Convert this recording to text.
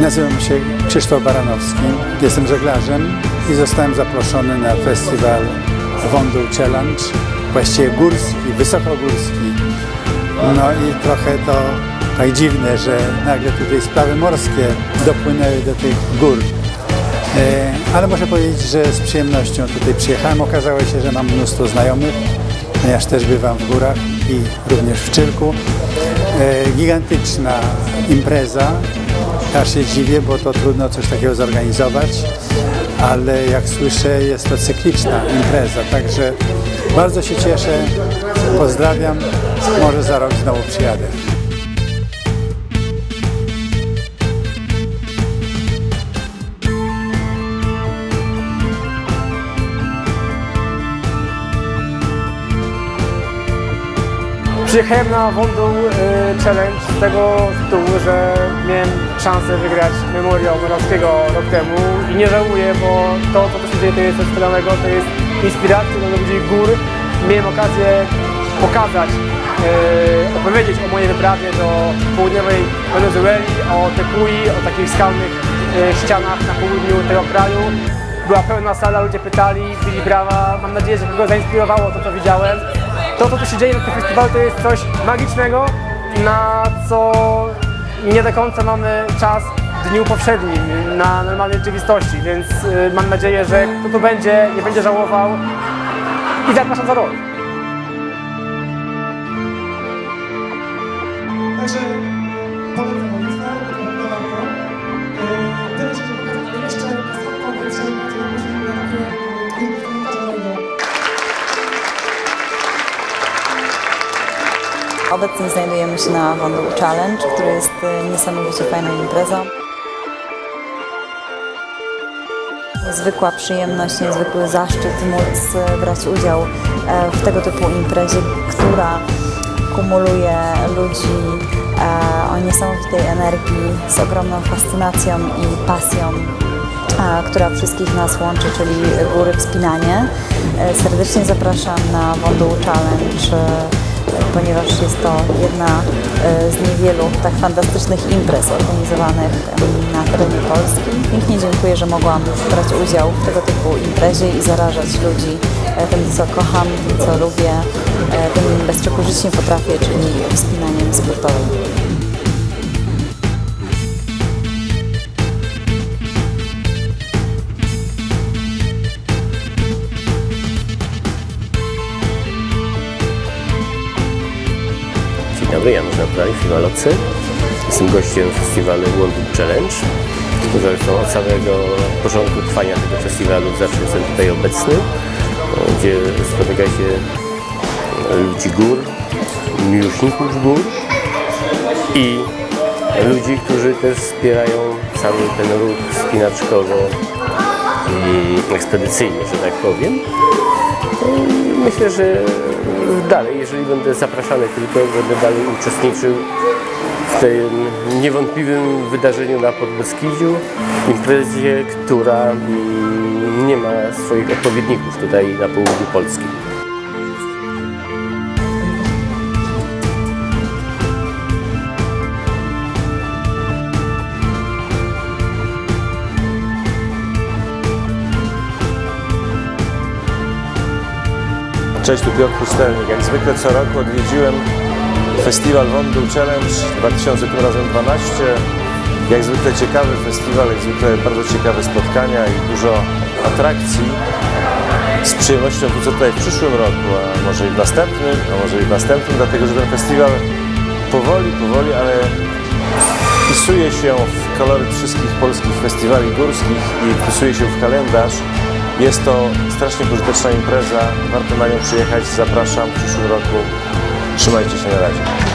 Nazywam się Krzysztof Baranowski, jestem żeglarzem i zostałem zaproszony na festiwal Wądół Challenge, właściwie górski, wysokogórski. No i trochę to tak dziwne, że nagle tutaj sprawy morskie dopłynęły do tych gór. E, ale muszę powiedzieć, że z przyjemnością tutaj przyjechałem. Okazało się, że mam mnóstwo znajomych, ponieważ też bywam w górach i również w Czyrku. E, gigantyczna impreza. Aż się dziwię, bo to trudno coś takiego zorganizować, ale jak słyszę, jest to cykliczna impreza, także bardzo się cieszę, pozdrawiam, może za rok znowu przyjadę. Przyjechałem na Wądół y, Challenge z tego tytułu, że miałem szansę wygrać Memoriał Morawskiego rok temu i nie żałuję, bo to, co tu się dzieje, to jest coś wspaniałego, to jest inspiracja dla ludzi gór. Miałem okazję pokazać, y, opowiedzieć o mojej wyprawie do południowej Wenezueli, o Tepui, o takich skalnych y, ścianach na południu tego kraju. Była pełna sala, ludzie pytali, bili brawa. Mam nadzieję, że kogo zainspirowało to, co widziałem. To, co tu się dzieje na tym festiwalu, to jest coś magicznego, na co nie do końca mamy czas w dniu powszednim, na normalnej rzeczywistości, więc y, mam nadzieję, że kto tu będzie, nie będzie żałował i zapraszam za rok. Także polecam Obecnie znajdujemy się na Wądół Challenge, który jest e, niesamowicie fajną imprezą. Niezwykła przyjemność, niezwykły zaszczyt móc e, brać udział e, w tego typu imprezie, która kumuluje ludzi o niesamowitej energii, z ogromną fascynacją i pasją która wszystkich nas łączy, czyli góry wspinanie. Serdecznie zapraszam na Wądół Challenge, ponieważ jest to jedna e, z niewielu tak fantastycznych imprez organizowanych na terenie Polski. Pięknie dziękuję, że mogłam brać udział w tego typu imprezie i zarażać ludzi e, tym, co kocham, tym, co lubię, e, tym, bez czego żyć nie potrafię, czyli wspinaniem sportowym. Dobry, Janusz Napraj, Fiwalocy. Jestem gościem festiwalu Book Challenge. Zresztą od samego początku trwania tego festiwalu zawsze jestem tutaj obecny, gdzie spotyka się ludzi gór, miłośników gór i ludzi, którzy też wspierają cały ten ruch spinaczkowo-ekspedycyjny, że tak powiem. Myślę, że dalej, jeżeli będę zapraszany tylko, będę dalej uczestniczył w tym niewątpliwym wydarzeniu na Podbeskidziu, imprezie, która mm, nie ma swoich odpowiedników tutaj na południu Polski. Cześć, tu Piotr Pustelnik. Jak zwykle co roku odwiedziłem festiwal Wądół Challenge 2000 tym razem 12. Jak zwykle ciekawy festiwal, jak zwykle bardzo ciekawe spotkania i dużo atrakcji. Z przyjemnością wrócę tutaj w przyszłym roku, a może i w następnym, a może i w następnym, dlatego że ten festiwal powoli, powoli, ale wpisuje się w koloryt wszystkich polskich festiwali górskich i wpisuje się w kalendarz. Jest to strasznie pożyteczna impreza, warto na nią przyjechać, zapraszam w przyszłym roku. Trzymajcie się na razie.